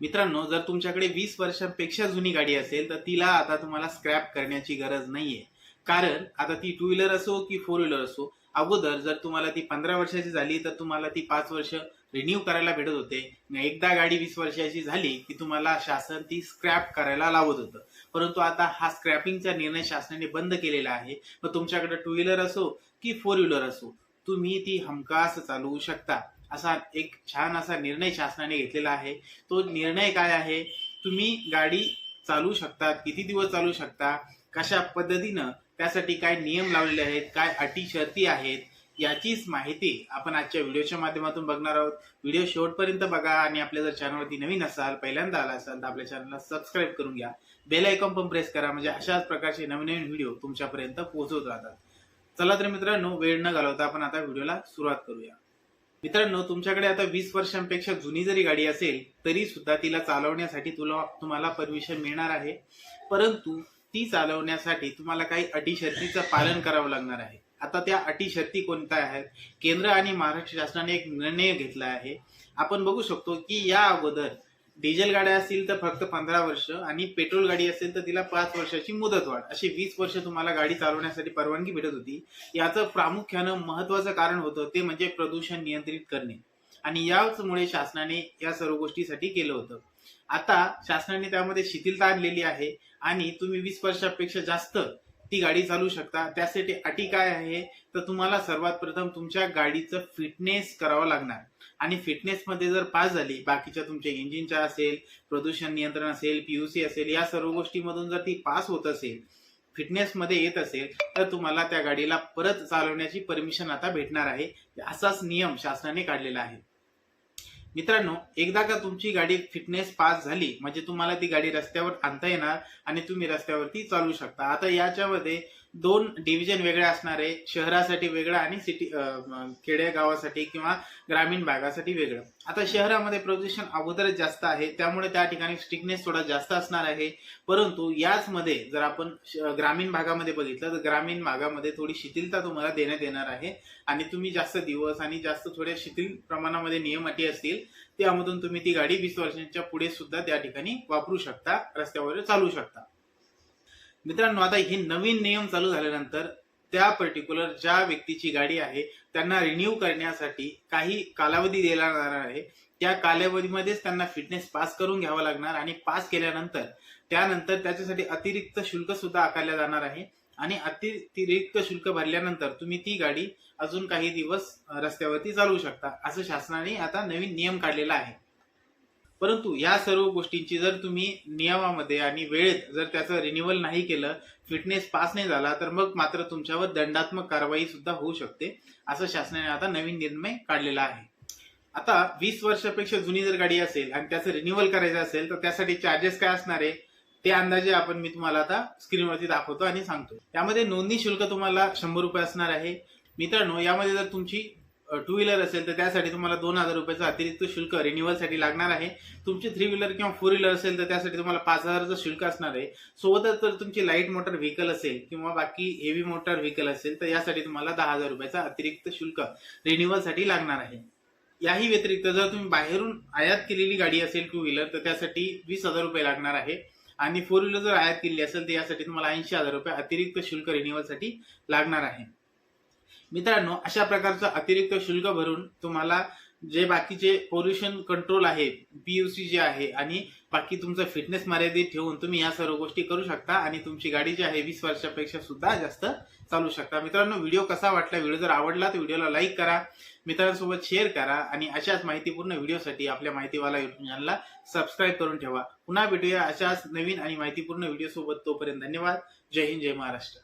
मित्रांनो जर तुमच्याकडे वीस वर्षांपेक्षा जुनी गाडी असेल तर तिला आता तुम्हाला स्क्रॅप करण्याची गरज नाहीये. कारण आता ती टू व्हीलर असो की फोर व्हीलर असो अगोदर जर तुम्हाला ती पंधरा वर्षाची झाली तर तुम्हाला ती पाच वर्ष रिन्यू करायला भेटत होते. एकदा गाडी वीस वर्षाची झाली की तुम्हाला शासन ती स्क्रॅप करायला लावत होतं. परंतु आता हा स्क्रॅपिंगचा निर्णय शासनाने बंद केलेला आहे. मग तुमच्याकडे टू व्हीलर असो की फोर व्हीलर असो तुम्ही ती हमखास चालवू शकता. असा एक छान असा निर्णय शासनाने घेतलेला आहे. तो निर्णय काय आहे? तुम्ही गाडी चालू शकता किती दिवस चालू शकता कशा पद्धतीनं त्यासाठी काय नियम लावलेले आहेत काय अटी शर्ती आहेत याचीच माहिती आपण आजच्या व्हिडिओच्या माध्यमातून बघणार आहोत. व्हिडिओ शेवटपर्यंत बघा आणि आपल्या जर चॅनलवरती नवीन असाल पहिल्यांदा आला असाल तर आपल्या चॅनलला सबस्क्राईब करून घ्या. बेल आयकॉन पण प्रेस करा म्हणजे अशाच प्रकारचे नवीन नवीन व्हिडिओ तुमच्यापर्यंत पोहोचवत राहतात. चला तर मित्रांनो वेळ न घालवता आपण आता व्हिडिओला सुरुवात करूया. मित्रांनो तुमच्याकडे आता वीस वर्षांपेक्षा जुनी जरी गाडी असेल तरी सुद्धा तिला चालवण्यासाठी तुला तुम्हाला परमिशन मिळणार आहे. परंतु ती चालवण्यासाठी तुम्हाला काही अटी शर्तीचं पालन करावं लागणार आहे. आता त्या अटी शर्ती कोणत्या आहेत? केंद्र आणि महाराष्ट्र शासनाने एक निर्णय घेतला आहे. आपण बघू शकतो की या अगोदर डिझेल गाड्या असतील तर फक्त पंधरा वर्ष आणि पेट्रोल गाडी असेल तर तिला पाच वर्षाची मुदतवाढ अशी वीस वर्ष तुम्हाला गाडी चालवण्यासाठी परवानगी भेटत होती. याचं प्रामुख्यानं महत्वाचं कारण होतं ते म्हणजे प्रदूषण नियंत्रित करणे. आणि याचमुळे शासनाने या सर्व गोष्टीसाठी केलं होतं. आता शासनाने त्यामध्ये शिथिलता आणलेली आहे आणि तुम्ही वीस वर्षापेक्षा जास्त ती गाडी चालू शकता. त्यासाठी अटी काय आहे? तर तुम्हाला सर्वात प्रथम तुमच्या गाडीचं फिटनेस करावं लागणार. आणि फिटनेस मध्ये जर पास झाली बाकीच्या तुमच्या इंजिनच्या असेल प्रदूषण नियंत्रण असेल पीयूसी असेल या सर्व गोष्टीमधून जर ती पास होत असेल फिटनेस मध्ये येत असेल तर तुम्हाला त्या गाडीला परत चालवण्याची परमिशन आता भेटणार आहे. असाच नियम शासनाने काढलेला आहे. मित्रांनो एकदा का तुमची गाडी फिटनेस पास झाली म्हणजे तुम्हाला ती गाडी रस्त्यावर आणता येणार आणि तुम्ही रस्त्यावरती चालू शकता. आता याच्यामध्ये दोन डिव्हिजन वेगळे असणार आहे शहरासाठी वेगळं आणि सिटी खेडेगावासाठी किंवा ग्रामीण भागासाठी वेगळं. आता शहरामध्ये प्रदूषण अगोदरच जास्त आहे त्यामुळे त्या ठिकाणी स्ट्रिक्टनेस थोडा जास्त असणार आहे. परंतु याच मध्ये जर आपण ग्रामीण भागामध्ये बघितलं तर ग्रामीण भागामध्ये थोडी शिथिलता तुम्हाला देण्यात येणार आहे. आणि तुम्ही जास्त दिवस आणि जास्त थोड्या शिथिल प्रमाणामध्ये नियम अटी असतील त्यामधून तुम्ही ती गाडी वीस वर्षांच्या पुढे सुद्धा त्या ठिकाणी वापरू शकता रस्त्यावर चालू शकता. मित्रांनो आता हे नवीन नियम चालू झाल्यानंतर त्या पर्टिक्युलर ज्या व्यक्तीची गाडी आहे त्यांना रिन्यू करण्यासाठी काही कालावधी दिला जाणार आहे. त्या कालावधीमध्येच त्यांना फिटनेस पास करून घ्यावा लागणार आणि पास केल्यानंतर त्यानंतर त्याच्यासाठी अतिरिक्त शुल्क सुद्धा आकारल्या जाणार आहे. आणि अतिरिक्त शुल्क भरल्यानंतर तुम्ही ती गाडी अजून काही दिवस रस्त्यावरती चालवू शकता असं शासनाने आता नवीन नियम काढलेला आहे. परंतु या सर्व गोष्टींची जर तुम्ही नियमामध्ये आणि वेळेत जर त्याचं रिन्युअल नाही केलं फिटनेस पास नाही झाला तर मग मात्र तुमच्यावर दंडात्मक कारवाई सुद्धा होऊ शकते असं शासनाने आता नवीन निर्णय काढलेला आहे. आता वीस वर्षापेक्षा जुनी जर गाडी असेल आणि त्याचं रिन्युअल करायचं असेल तर त्यासाठी चार्जेस काय असणार आहे? ते अंदाजे आपण मी तुम्हाला आता स्क्रीनवरती दाखवतो आणि सांगतो. त्यामध्ये नोंदणी शुल्क तुम्हाला शंभर रुपये असणार आहे. मित्रांनो यामध्ये जर तुमची टू व्हीलर असेल तर त्यासाठी तुम्हाला दोन हजार रुपयाचं अतिरिक्त शुल्क रिन्युअलसाठी लागणार आहे. तुमची थ्री व्हीलर किंवा फोर व्हीलर असेल तर त्यासाठी तुम्हाला पाच हजाराचं शुल्क असणार आहे. सोबतच जर तुमची लाइट मोटर व्हेकल असेल किंवा बाकी हेवी मोटर व्हेकल असेल तर यासाठी तुम्हाला दहा हजार रुपयाचं अतिरिक्त शुल्क रिन्युअलसाठी लागणार आहे. याही व्यतिरिक्त जर तुम्ही बाहेरून आयात केलेली गाडी असेल टू व्हीलर तर त्यासाठी वीस हजार रुपये लागणार आहे. आणि फोर व्हीलर जर आयात केली असेल तर यासाठी तुम्हाला ऐंशी हजार रुपये अतिरिक्त शुल्क रिन्युअलसाठी लागणार आहे. मित्रांनो अशा प्रकारचं अतिरिक्त शुल्क भरून तुम्हाला जे बाकीचे पोल्युशन कंट्रोल आहे पीयूसी जे आहे आणि बाकी तुमचं फिटनेस मर्यादित ठेवून तुम्ही या सर्व गोष्टी करू शकता आणि तुमची गाडी जी आहे वीस वर्षापेक्षा सुद्धा जास्त चालू शकता. मित्रांनो व्हिडिओ कसा वाटला व्हिडिओ जर आवडला तर व्हिडिओला लाईक करा मित्रांसोबत शेअर करा आणि अशाच माहितीपूर्ण व्हिडिओसाठी आपल्या माहितीवाला युट्यूब चॅनलला सबस्क्राईब करून ठेवा. पुन्हा भेटूया अशाच नवीन आणि माहितीपूर्ण व्हिडिओसोबत तोपर्यंत धन्यवाद. जय हिंद जय महाराष्ट्र.